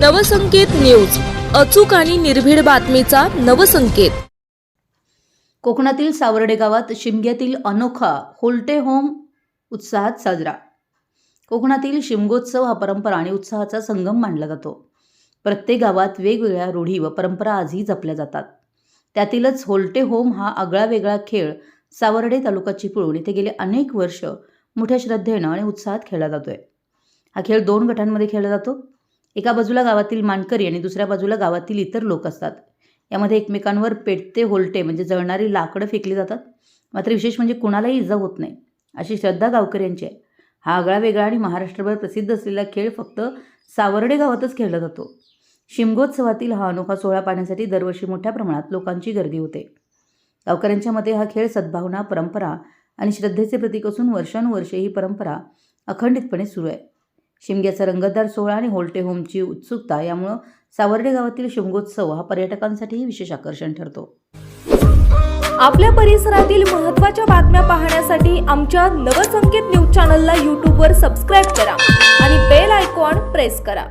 Navsanket news. अचूक आणि निर्भीड बातमीचा नवसंकेत. कोकणातील सावर्डे गावात शिमग्यातील अनोखा होल्टे होम उत्साहात साजरा. कोकणातील शिमगोत्सव हा परंपरा आणि उत्साहाचा संगम मानला जातो. प्रत्येक गावात वेगवेगळ्या रूढी व परंपरा आजही जपल्या जातात. त्यातीलच होल्टे होम हा आगळा वेगळा खेळ सावर्डे तालुका चिपळूण इथे गेले अनेक वर्ष मोठ्या श्रद्धेनं आणि उत्साहात खेळला जातोय. हा खेळ दोन गटांमध्ये खेळला जातो. एका बाजूला गावातील मानकरी आणि दुसऱ्या बाजूला गावातील इतर लोक असतात. यामध्ये एकमेकांवर पेटते होलटे म्हणजे जळणारी लाकडं फेकली जातात. मात्र विशेष म्हणजे कुणालाही इजा होत नाही अशी श्रद्धा गावकऱ्यांची आहे. हा आगळा वेगळा आणि महाराष्ट्रभर प्रसिद्ध असलेला खेळ फक्त सावर्डे गावातच खेळला जातो. शिमगोत्सवातील हा अनोखा सोहळा पाहण्यासाठी दरवर्षी मोठ्या प्रमाणात लोकांची गर्दी होते. गावकऱ्यांच्या मते हा खेळ सद्भावना परंपरा आणि श्रद्धेचे प्रतीक असून वर्षानुवर्षे ही परंपरा अखंडितपणे सुरू आहे. शिमग्याचा रंगतदार सोहळा आणि होल्टे होमची उत्सुकता यामुळं सावर्डे गावातील शिमगोत्सव हा पर्यटकांसाठीही विशेष आकर्षण ठरतो. आपल्या परिसरातील महत्त्वाच्या बातम्या पाहण्यासाठी आमच्या नवसंकेत न्यूज चॅनलला यूट्यूबवर सबस्क्राईब करा आणि बेल आयकॉन प्रेस करा.